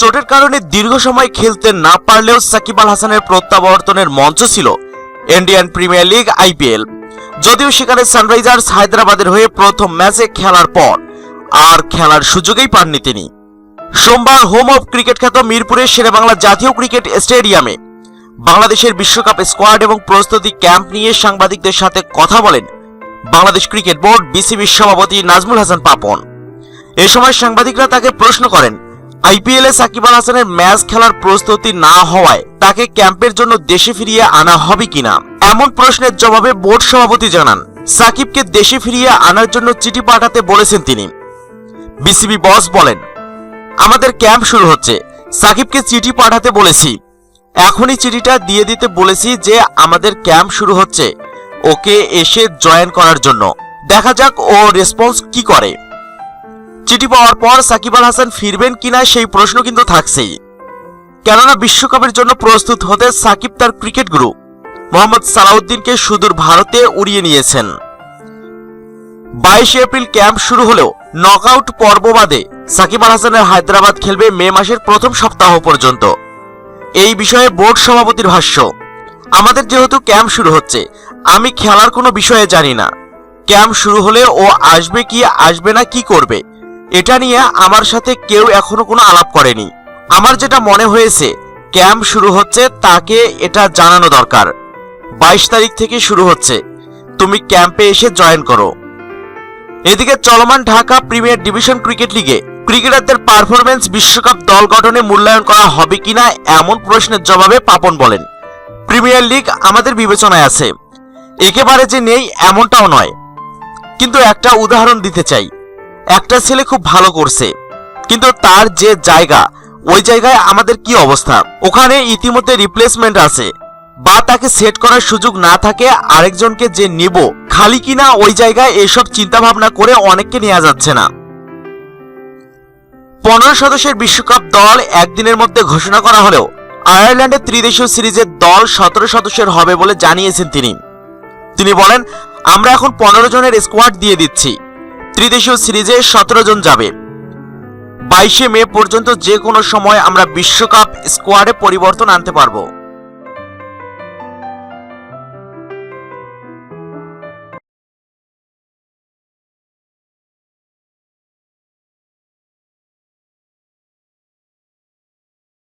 চোটের কারণে দীর্ঘ সময় খেলতে না পারলেও সাকিব আল হাসানের প্রত্যাবর্তনের মঞ্চ ছিল ইন্ডিয়ান প্রিমিয়ার লিগ আইপিএল। যদিও সেখানে সানরাইজার্স হায়দ্রাবাদের হয়ে প্রথম ম্যাচে খেলার পর আর খেলার সুযোগেই পাননি তিনি। সোমবার হোম অফ ক্রিকেট খ্যাত মিরপুরের শেরেবাংলা জাতীয় ক্রিকেট স্টেডিয়ামে বাংলাদেশের বিশ্বকাপ স্কোয়াড এবং প্রস্তুতি ক্যাম্প নিয়ে সাংবাদিকদের সাথে কথা বলেন বাংলাদেশ ক্রিকেট বোর্ড বিসিবির সভাপতি নাজমুল হাসান পাপন। এ সময় সাংবাদিকরা তাকে প্রশ্ন করেন আইপিএল সাকিব আল হাসানের ম্যাচ খেলার প্রস্তুতি না হওয়ায় তাকে ক্যাম্পের জন্য দেশে ফিরিয়ে আনা হবে কিনা? এমন প্রশ্নের জবাবে বোর্ড সভাপতি জানান, সাকিবকে দেশে ফিরিয়ে আনার জন্য চিঠি পাঠাতে বলেছেন তিনি। বিসিবি বস বলেন, আমাদের ক্যাম্প শুরু হচ্ছে, সাকিবকে চিঠি পাঠাতে বলেছি। এখনই চিঠিটা দিয়ে দিতে বলেছি যে আমাদের ক্যাম্প শুরু হচ্ছে, ওকে এসে জয়েন করার জন্য। দেখা যাক ও রেসপন্স কি করে। চিঠি পাওয়ার পর সাকিব আল হাসান ফিরবেন কিনা সেই প্রশ্ন কিন্তু থাকছেই। কেননা বিশ্বকাপের জন্য প্রস্তুত হতে সাকিব তার ক্রিকেট গ্রুপ মোহাম্মদ সালাউদ্দিনকে সুদূর ভারতে উড়িয়ে নিয়েছেন। বাইশে এপ্রিল ক্যাম্প শুরু হলেও নকআউট পর্ব বাদে সাকিব আল হাসানের হায়দ্রাবাদ খেলবে মে মাসের প্রথম সপ্তাহ পর্যন্ত। এই বিষয়ে বোর্ড সভাপতির ভাষ্য, আমাদের যেহেতু ক্যাম্প শুরু হচ্ছে, আমি খেলার কোনো বিষয়ে জানি না। ক্যাম্প শুরু হলে ও আসবে কি, আসবে না, কি করবে? এটা নিয়ে আমার সাথে কেউ এখনও কোনো আলাপ করেনি। আমার যেটা মনে হয়েছে, ক্যাম্প শুরু হচ্ছে তাকে এটা জানানো দরকার। বাইশ তারিখ থেকে শুরু হচ্ছে। তুমি ক্যাম্পে এসে জয়েন করো। এদিকে চলমান ঢাকা প্রিমিয়ার ডিভিশন ক্রিকেট লিগে ক্রিকেটারদের পারফরমেন্স বিশ্বকাপ দল গঠনে মূল্যায়ন করা হবে কিনা এমন প্রশ্নের জবাবে পাপন বলেন। প্রিমিয়ার লিগ আমাদের বিবেচনায় আছে। একেবারে যে নেই এমনটাও নয়। কিন্তু একটা উদাহরণ দিতে চাই। একটা ছেলে খুব ভালো করছে, কিন্তু তার যে জায়গা, ওই জায়গায় আমাদের কি অবস্থা? ওখানে ইতিমধ্যে রিপ্লেসমেন্ট আছে। বা তাকে সেট করার সুযোগ না থাকে, আরেকজনকে যে নিব, খালি কিনা ওই জায়গায় এসব চিন্তা ভাবনা করে অনেককে নেওয়া যাচ্ছে না। পনেরো সদস্যের বিশ্বকাপ দল একদিনের মধ্যে ঘোষণা করা হলেও, আয়ারল্যান্ডের ত্রিদেশীয় সিরিজের দল সতেরো সদস্যের হবে বলে জানিয়েছেন তিনি। তিনি বলেন, আমরা এখন পনেরো জনের স্কোয়াড দিয়ে দিচ্ছি। ত্রিদেশীয় সিরিজে সতেরো জন যাবে। বাইশে মে পর্যন্ত যে কোনো সময় আমরা বিশ্বকাপ স্কোয়াডে পরিবর্তন আনতে পারব।